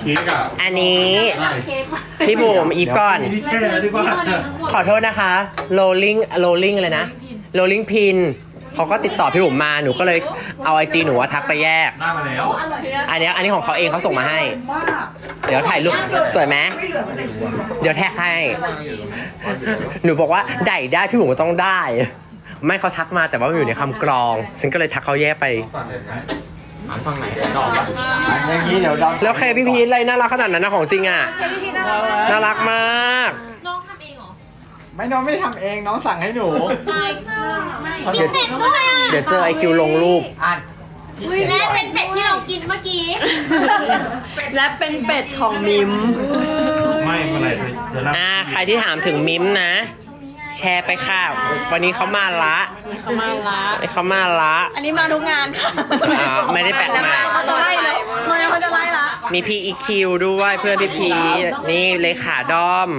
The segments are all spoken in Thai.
เค้กอะอันนี้ได้พี่บุ๋มอีฟก่อน ที่แช่ดีกว่าขอโทษนะคะ rolling rolling เลยนะ rolling pin เขาก็ติดต่อพี่บุ๋มมาหนูก็เลยเอาไอจีหนูว่าทักไปแยก หน้ามาแล้วอันเนี้ยอันนี้ของเขาเองเขาส่งมาให้ เดี๋ยวถ่ายรูปสวยไหมเดี๋ยวแท็กให้ หนูบอกว่าได้ได้พี่บุ๋มก็ต้องได้ ไม่เขาทักมาแต่ว่ามันอยู่ในคำกรอง ฉันก็เลยทักเขาแยกไป หันฝั่งไหนดอกอย่างนี้เดี๋ยวดอกแล้วเคพี่พีทอะไรน่ารักขนาดนั้นนะของจริงอะ น่ารักมาก น้องทำเองเหรอไม่น้องไม่ได้ทำเองน้องสั่งให้หนูตายมีเป็ดด้วยอะเดี๋ยวเจอไอคิวลงรูป อ่านอุ้ยแม่เป็นเป็ดที่เรากินเมื่อกี้ และเป็นเป็ดของมิม ไม่เมื่อไหร่เธอรับอ่า ใครที่ถามถึงมิมนะ แชร์ไปค่ะ วันนี้เขามาละเขามาละเขามาละอันนี้มาทุกงานค่ะอ่าไม่ได้แปลกใหม่เขาจะไล่เลยมันเขาจะไล่ละมีพี่อีคิวด้วยเพื่อนพี่พีทนี่เลขาด้อม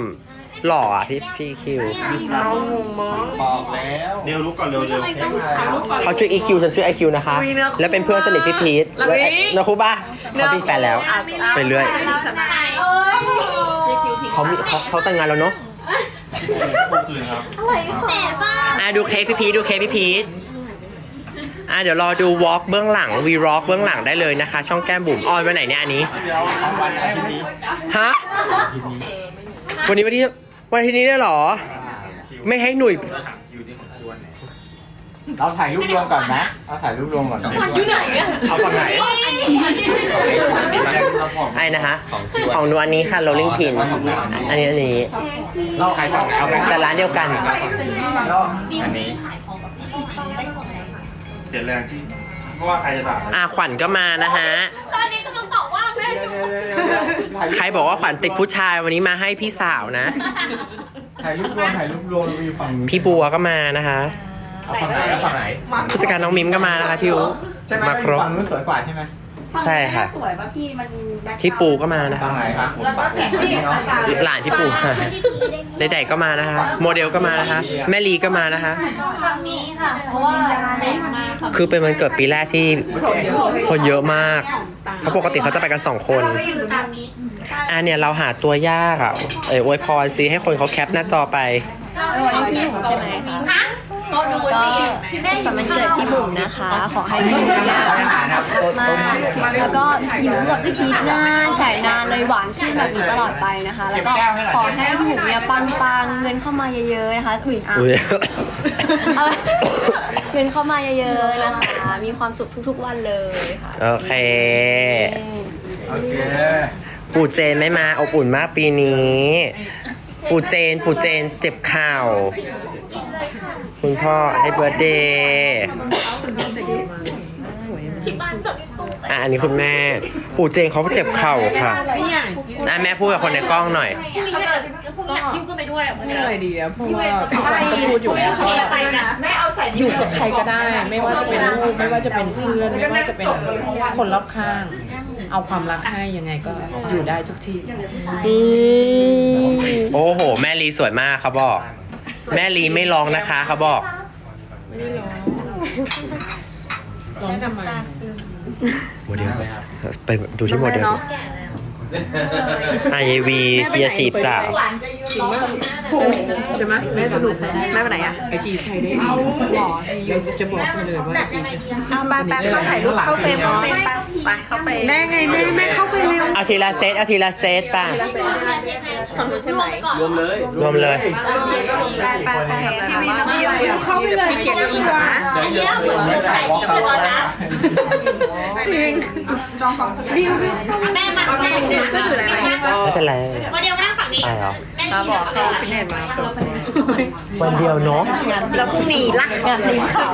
หล่ออะพี่พี่คิวบอกแล้วเร็วลุกก่อนเร็วเร็วเขาชื่ออีคิวฉันชื่อไอคิวนะคะ แล้วเป็นเพื่อนสนิทพี่พีทนะครูป่ะเขามีแฟนแล้ว ไปเรื่อยเขามีเขาเขาแต่งงานแล้วเนาะ คืนครับแต่ฟ้าอะดูเคสพี่พีทดูเคสพี่พีทอะเดี๋ยวรอดูวอล์กเบื้องหลังวีร็อกเบื้องหลังได้เลยนะคะ ช่องแก้มบุ๋มออนวันไหนเนี่ยอันนี้เดี๋ยววันอาทิตย์นี้ฮะวันนี้วันที่วันอาที่นี้ได้เหรอ ไม่ให้หนุ่ยเราถ่ายรูปรวมก่อนนะ เราถ่ายรูปรวมก่อนอยู่ไหนอะเอาฝั่งไหน ไอ้นะคะของหนูอันนี้ค่ะ rolling pin อันนี้อันนี้ เราขายฝั่งไหนเอาไหมแต่ร้านเดียวกัน อันนี้เสียแรงที่เพราะว่าใครจะด่าอะขวัญก็มานะฮะ ตอนนี้กำลังตอบว่าแม่ใครบอกว่าขวัญติดผู้ชายวันนี้มาให้พี่สาวนะ ถ่ายรูปรวมถ่ายรูปรวมมีฝั่งนู้นพี่บัวก็มานะคะเอาฝั่งไหนเอาฝั่งไหนผู้จัดการน้องมิมก็มานะคะพี่อูใช่ไหมมาครบฝั่งนู้นสวยกว่าใช่ไหม ใช่ค่ะสวยป่ะพี่มันแบ็คพี่ปูก็มานะคะฝั่งไหนครับแล้วก็แสงที่ตรงกลางหลานพี่ปูค่ะใดๆก็มานะคะ โมเดลก็มานะคะ แม่ลีก็มานะคะ ฝั่งนี้ค่ะ เพราะว่าแสงมาค่ะคือเป็นวันเกิดปีแรกที่คนเยอะมาก เพราะปกติเขาจะไปกันสองคนอยู่ตามนี้อันเนี่ยเราหาตัวยากอะ เอออวยพรซิให้คนเขาแคปหน้าจอไปวันนี้พี่บุ๋มใช่ไหมคะก็ ดูสิพี่แม่สำหรับวันเกิดพี่บุ๋มนะคะ ขอให้พี่บุ๋มน่ารักมากแล้วก็ผิวกับพี่พีทหน้าใส่นานเลยหวานชื่นแบบนี้ตลอดไปนะคะ แล้วก็ขอให้พี่บุ๋มเนี่ยปังปังๆเงินเข้ามาเยอะๆนะคะอุ้ยอะอุ้ยเอาเงินเข้ามาเยอะๆนะคะ มีความสุขทุกๆวันเลยค่ะโอเคโอเคปู่เจนไม่มาอบอุ่นมากปีนี้ ปู่เจน ปู่เจนเจ็บเข่า คุณพ่อให้เบิร์ดเดย์อะอันนี้คุณแม่ปู่เจนเขาเจ็บเข่าค่ะอะแม่พูดกับคนในกล้องหน่อย พรุ่งนี้จะพรุ่งนี้ยากยุ่งก็ไปด้วยอะวันนี้ อะไรดีอะเพราะว่าพูดอยู่แล้วว่าไปนะอยู่กับใครก็ได้ ไม่ว่าจะเป็นลูกไม่ว่าจะเป็นเพื่อนไม่ว่าจะเป็นคนรอบข้าง เอาความรักให้ยังไงก็อยู่ได้ทุกที่ โอ้โห แม่ลีสวยมากเขาบอก แม่ลีไม่ร้องนะคะเขาบอกร้องทำไมโมเดลไปดูที่โมเดลไอวีเคียทีบสาวใช่ไหมแม่จะดูแม่ไปไหนอะไอจีใครได้ดีเดี๋ยวจะบอกไปเลยว่าไอจีใครเอาไปไปเข้าถ่ายรูปเข้าเฟรมเข้าเฟรมไปไปเข้าไปแม่ไงแม่แม่ ทีละเซตเอาทีละเซตป่ะ ฝั่งนู้นใช่ไหมรวมเลยรวมเลยทีวีน้ำพี่เข้าไปเลยพี่เขียนอีกนะเดี๋ยวเยเหมือนไม่ถ่ายวกเขาแล้วนะจริงจองสองแม่มาแม่เดี๋ยวช่วยถืออะไรไหมไม่เป็นไรโมเดลมานั่งฝั่งนี้ไปเหรอแม่มาบอกเขาฟิตเนสมาจบวันเดียวเนาะแล้วพรุ่งนี้ล่ะ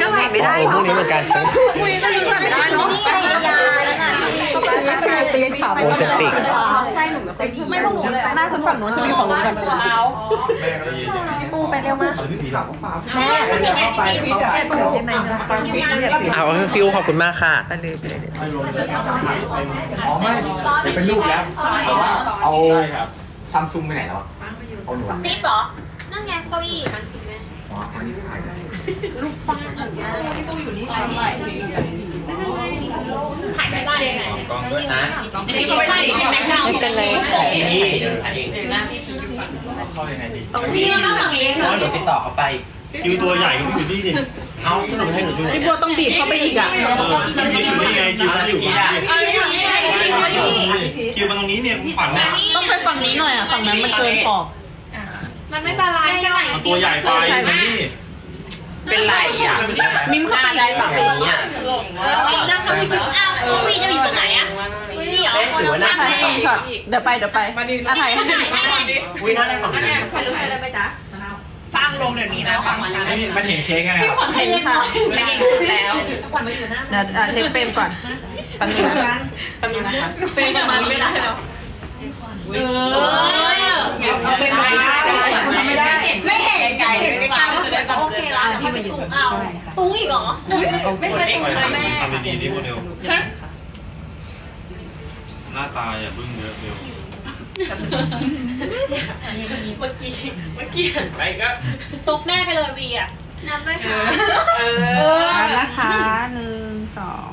ก็ใส่ไม่ได้โอ้พรุ่งนี้เหมือนกันฉันพรุ่งนี้ก็ยังใส่ไม่ได้เนาะ นี่ไงยาแล้วนะโอเซปิกไม่พวกหนูหน้าฉันฝั่งนู้นฉันอยู่ฝั่งนู้นกันเอาแม่ก็ได้ยินอย่างนี้ปูไปเร็วมากเอาพี่ผีหลับแม่เข้าไปเข้าไปปูได้ไหมเอาพี่อูขอบคุณมากค่ะ ไม่รวมเลยอ๋อไม่เป็นรูปแล้วแต่ว่าเอาซัมซุงไปไหนแล้วอะเอาหนู ติ๊บเหรอ นั่นไงเก้าอี้มันอ๋ออันนี้ถ่ายได้ ลูกฟ้าพี่ตู้อยู่นี่ถ่ายไม่ไถ่ายไม่ได้เลยกองด้วยนะนี่ก็ไปถ่ายไม็ไดาวน์กันเลยนี่ถ่ไยเองเข้ายังไงดีพี่ต้องทำเองไหรอเดี๋ยไติไต่อเขาไปยูตัวใหญ่ก็อยู่นี่ดิเอาสนุกให้หนูดูไอ้บัวต้องบีบเข้าไปอีกอะคินอยู่นี่ไงคิวมันอยู่ฝั่งนี้คิวมันตรงนี้เนี่ยฝั่งนี้ต้องไปฝั่งนี้หน่อยอะฝั่งนั้นมันเกินขอบ มันไม่บาลานซ์กันเอาตัวใหญ่ไปมานี่เป็นไรอะมิมเข้าไปอีกได้แบบนี้อะนั่งกับพี่พึ่งอ้าวพี่จะมีตรงไหนอะนี่เหรอเอ๊ะหรือว่าหน้าถ่ายช็อตเดี๋ยวไปเดี๋ยวไปอะถ่ายให้อุ้ยน่าได้ของนี้ฟังลงเดี๋ยวนี้นะฟังมาแล้วนี่มันเห็นเค้กไงครับเห็นค่ะไม่เก่งสุดแล้วเดี๋ยวอะเช็คเฟรมก่อนแป๊บนึงนะคะแป๊บนึงนะคะเฟรมประมาณไม่ได้แล้วเออเอาเฟรมไปไม่ได้ ตุ้งอีกเหรอ ไม่ใช่ตุ้งเลยแม่ทำดีๆนี่โมเดลหน้าตาอย่าบึ้งเยอะเร็วเมื่อกี้เมื่อกี้หันไปก็ซกแม่ไปเลยวีอะนับด้วยค่ะเออแล้วนะคะหนึ่งสอง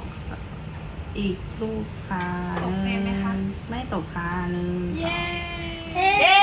อีกรูปค่ะหนึ่งไม่ตกค่ะหนึ่งสองเย้